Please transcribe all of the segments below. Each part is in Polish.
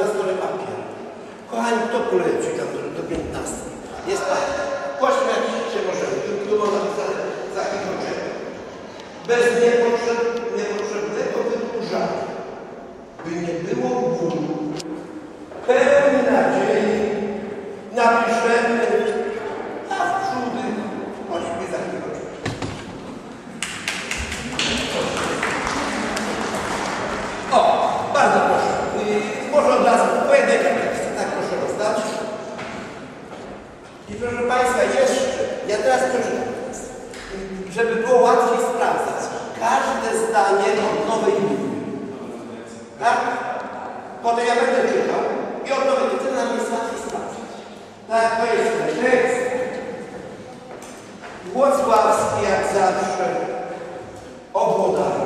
na stole papier. Kochani, kto poleci tam do, do 15? Jest papier. Płaćmy jak się możemy. Tu było napisane za wykroczenie. Bez niepotrzebnego wydłużania by nie było łatwiej sprawdzać. Każde zdanie od nowej linii. Tak? Potem ja będę czytał i od nowej linii nam jest łatwiej sprawdzać. Tak, to jest ten tekst. Włocławski jak zawsze obłodarł.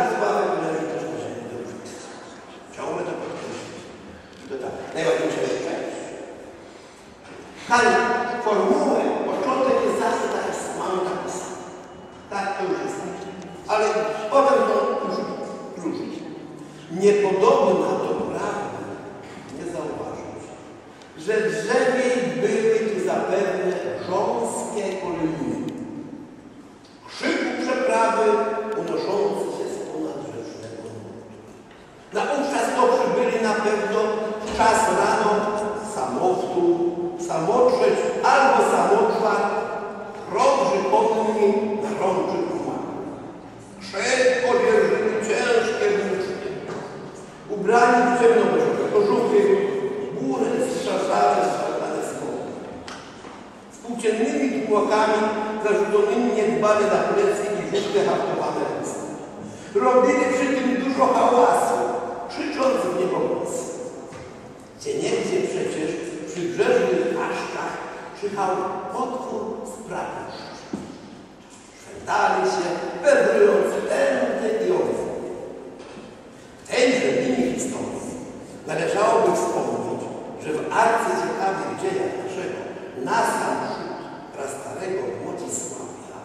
Aleluia. czyhał potwór z prapuszczy. Szwendali się, wędrując tędy i owo. W tejże linii historii należałoby wspomnieć, że w arcyciekawych dziejach naszego na sam prastarego Młodzisławia,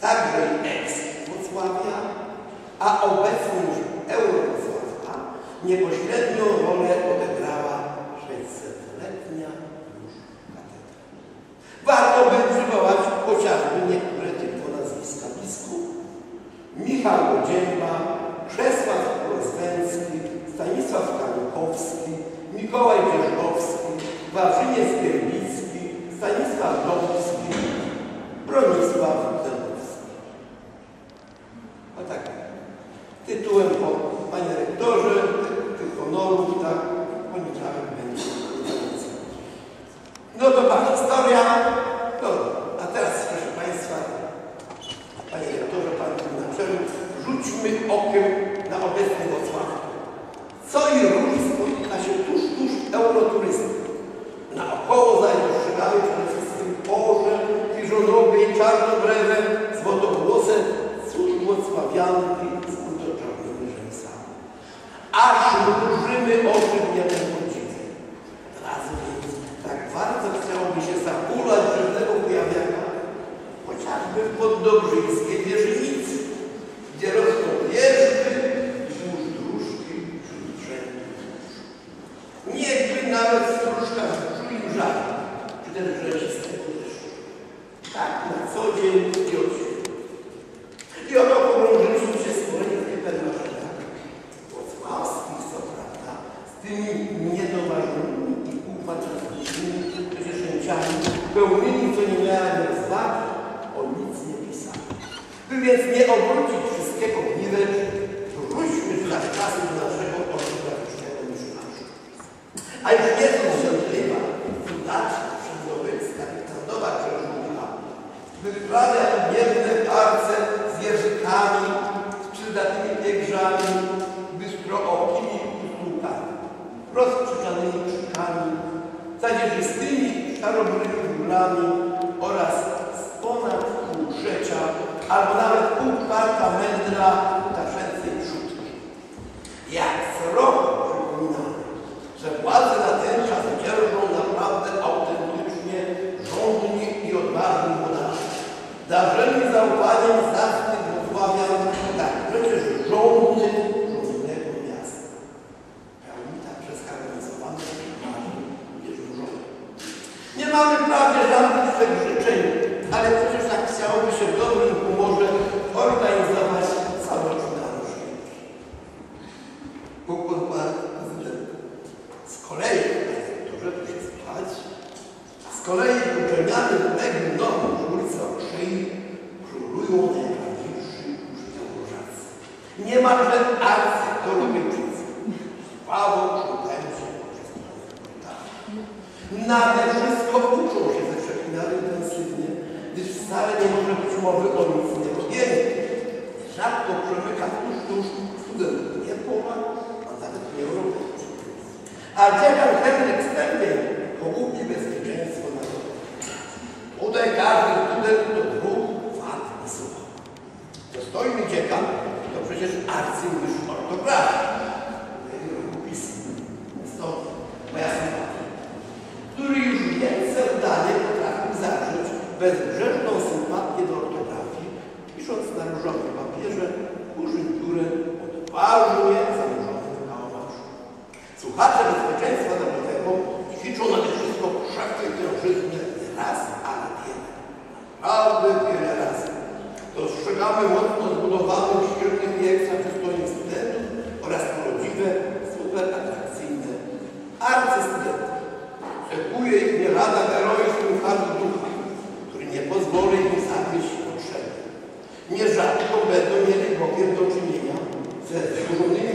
także i ex-Włocławia, a obecnie już Eurosławia, niepośrednią rolę odgrywa. dono que está kwarta mędra ptaszęcej trzutki. Jak roku przypominamy, że władze na ten czas dzierżą naprawdę autentycznie żądni i odważni włodarze. Darzeni zaufaniem zacnych Włocławian, tak przecież żądny żądnego miasta. Pełni tak przeskarnizowane jest różowe. Nie mamy wprawdzie żadnych swych życzeń, ale przecież tak chciałoby się w dobrym humorze organizować całoroczne roczniki. Ukłon pan prezydent. Z kolei, to żeby się spać, z kolei w uczelnianym Legii Nowym Żurce o szyi królują najprawdziwszy użytkowożacy. Niemalże arcykolubieczycy. Sławą szukają się Nade wszystko uczą się ze przeklinary intensywnie, gdyż wcale nie może być mowy o nic niepodjętym. Rzadko przemyka tuż, tuż student nie Polak, a nawet nie Europejczyk. A dziekan Henryk Stępień pogubi bezpieczeństwo ćwiczą nade wszystko szafy tężyzny raz, ale wiele. Naprawdę wiele razy. Dostrzegamy mocno zbudowany w świetnym wieku studentów oraz podziwe, super atrakcyjne arcystudenty. Cechuje ich nie lada heroizm hardu ducha, który nie pozwoli im zawieść potrzeby. Nierzadko będą mieli bowiem do czynienia ze złożonymi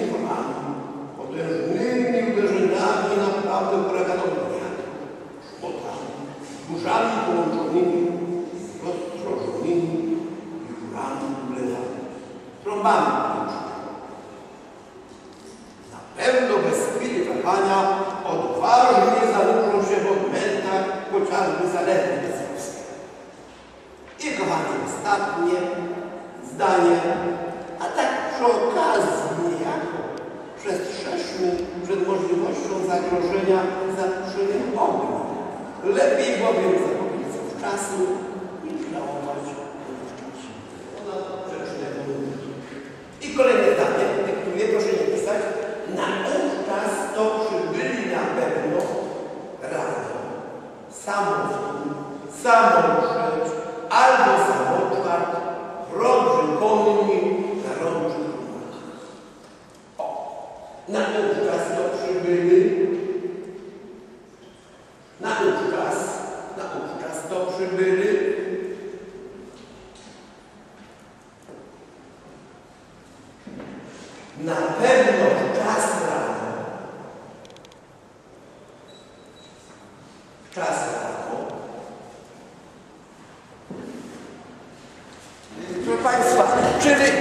przestrzeżmy przed możliwością zagrożenia zatuszeniem ognia. Lepiej bowiem zapobiec czasu niż żałować w czasie. Ona grzecznego momentu. I kolejne zdanie, dyktuję, proszę nie pisać. Na ten czas to przybyli na pewno rano, samotni, samorząd albo samoczwart, wrodzy konni, narączych rumach. O, na ten czas to przybyli, na ów czas, na ów czas to przybyli, Na pewno czas rano. Czas rano. Proszę Państwa, czyli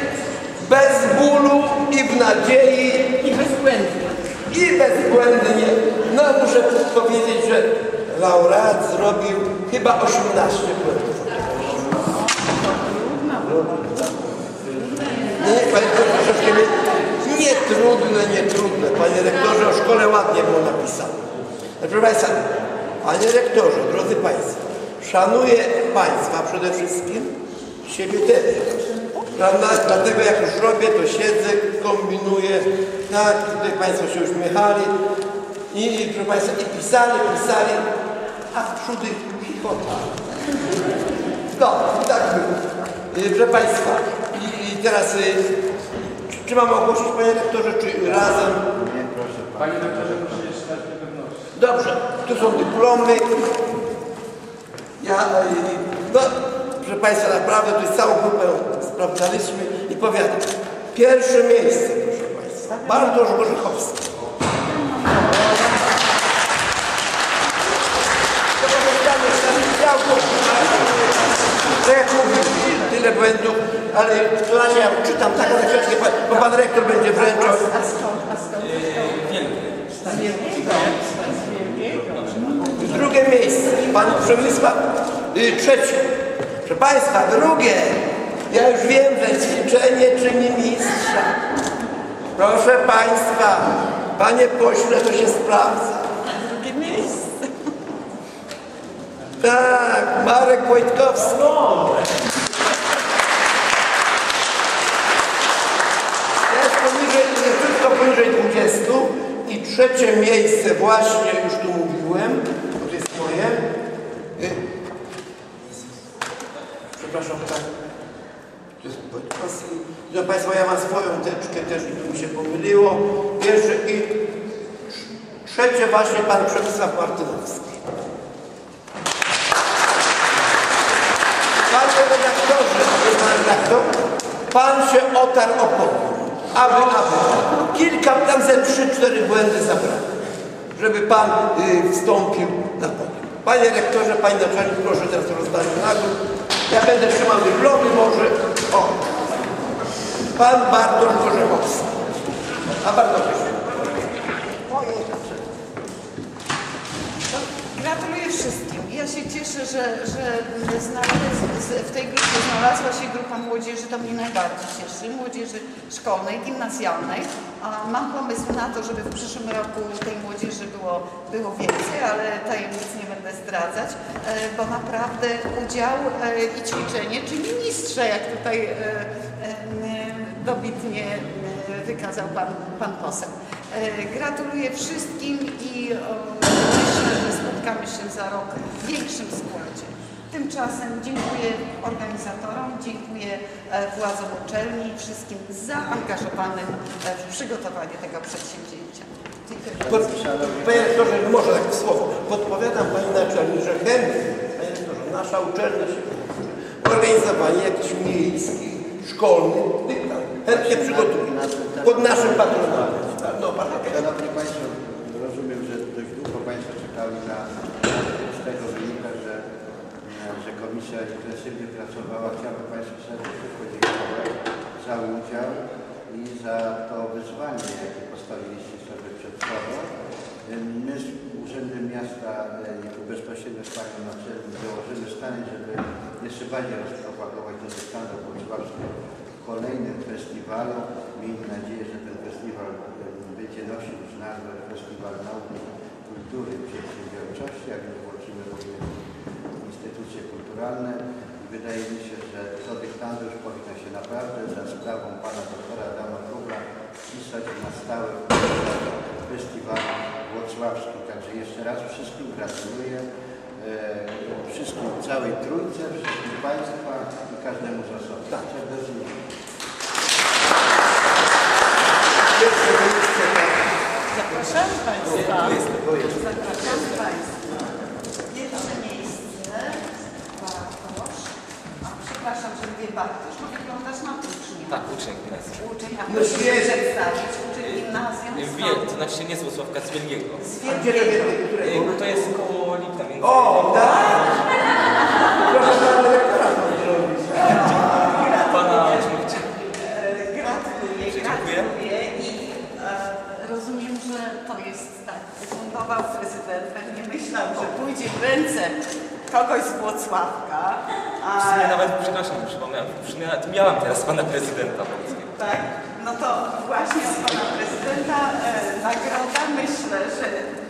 bez bólu i w nadziei I bezbłędnie. i bezbłędnie. No muszę powiedzieć, że laureat zrobił chyba 18 błędów. Nie, panie doktorze, troszeczkę nie, nie trudne, nie trudne. Panie rektorze, o szkole ładnie było napisane. Proszę Państwa, Panie rektorze, drodzy Państwo, szanuję Państwa przede wszystkim, siebie też. Prawda? Dlatego jak już robię, to siedzę, kombinuję. Tak, tutaj Państwo się uśmiechali. I, i proszę Państwa, i pisali, pisali, a w przódy chichota. No, i tak było. Y, Proszę Państwa, i, i teraz, y, czy, czy mamy ogłosić, Panie rektorze, czy razem? Panie doktorze, proszę jeszcze dać pewności. Dobrze, tu są dyplomy. Ja, y, no, proszę Państwa, naprawdę tu całą grupę sprawdzaliśmy i powiadam. Pierwsze miejsce, proszę Państwa. Bartosz Bożychowski. Tyle błędów, ale to razie ja czytam taką bo pan rektor będzie wręczał. A skąd? A skąd? Drugie miejsce, pan Przemysław, y, trzecie. Proszę Państwa, drugie. Ja już wiem, że ćwiczenie czyni mistrza. Proszę Państwa, Panie pośle, to się sprawdza. Drugie miejsce. Tak, Marek Wojtkowski. Jest poniżej, jest tylko poniżej 20 i trzecie miejsce właśnie, już tu mówiłem, bo to jest moje. Y, Przepraszam, tak. To jest Wojtkowski. Proszę Państwa, ja mam swoją teczkę też tu mi się pomyliło. Pierwsze i trz- trzecie właśnie Pan Przemysław Martynowski. Panie redaktorze, pan redaktor, pan się otarł o podium. Aby, aby. Kilka, tam ze trzy, cztery błędy zabrakło, żeby pan y, wstąpił na podium. Panie rektorze, panie naczelnik, proszę teraz o rozdanie nagród. Ja będę trzymał dyplomy może. O. Pan Bartosz Gorzechowski. A bardzo proszę. Gratuluję wszystkim. Ja się cieszę, że, że w tej grupie znalazła się grupa młodzieży, to mnie najbardziej cieszy, młodzieży szkolnej, gimnazjalnej. A mam pomysł na to, żeby w przyszłym roku tej młodzieży było, było więcej, ale tajemnic nie będę zdradzać, e, bo naprawdę udział e, i ćwiczenie czyni mistrza, jak tutaj e, dobitnie e, wykazał pan, pan poseł. E, Gratuluję wszystkim i myślę, że spotkamy się za rok w większym składzie. Tymczasem dziękuję organizatorom, dziękuję e, władzom uczelni i wszystkim zaangażowanym w przygotowanie tego przedsięwzięcia. Dziękuję panie rektorze, może tak słowo. Podpowiadam pani naczelnik, że chętnie, nasza uczelnia się organizowanie jakichś miejskich, szkolnych. Chętnie przygotuje. Pod naszym patronatem. No. Szanowni Państwo, rozumiem, że dość długo Państwo czekali na z tego wynika, że, że Komisja intensywnie pracowała. Chciałbym Państwu serdecznie podziękować za udział i za to wyzwanie, jakie postawiliście sobie przed sobą. My z Urzędem Miasta e, jako bezpośrednio z Panią Naczelnym założymy stany, żeby jeszcze bardziej rozpropagować ten standard włocławski w kolejnym festiwalu. Miejmy nadzieję, że ten festiwal e, będzie nosił już nazwę Festiwal Nauki, Kultury i Przedsiębiorczości, jak my włączymy również instytucje kulturalne. Wydaje mi się, że co dyktandus powinno się naprawdę za sprawą pana doktora Adama Krugla pisać na stałe w festiwalu włocławskim. Także jeszcze raz wszystkim gratuluję. E, wszystkim, całej trójce, wszystkim Państwa i każdemu z osobna. Tak, serdecznie. Pierwsze miejsce, tak. Zapraszamy Państwa. Zapraszamy Państwa. Pierwsze miejsce. Bartosz. A mówię Bartosz, bo wyglądasz na ucznia. Tak, uczeń gimnazjum. Uczeń, a No proszę się przedstawić. Uczeń gimnazjum. Wiel, to znaczy nie z Włocławka, z Wielkiego. Z Wielkiego. Którego? Y, To jest koło Lipna. O, tak? Proszę pana rektora pan zrobić. Pana oczywiście. E, Gratuluję, Dziękuję. gratuluję i e, rozumiem, że to jest tak. Ufundował prezydent, pewnie myślał, że pójdzie w ręce kogoś z Włocławka. A, W sumie nawet, przepraszam, przypomniałem, nawet miałam teraz pana prezydenta polskiego. tak, no to właśnie od pana prezydenta e, nagroda myślę, że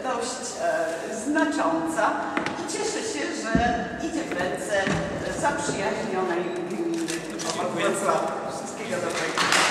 dość e, znacząca i cieszę się, że idzie w ręce zaprzyjaźnionej gminy Dziękuję. Włocławka. Wszystkiego dobrego.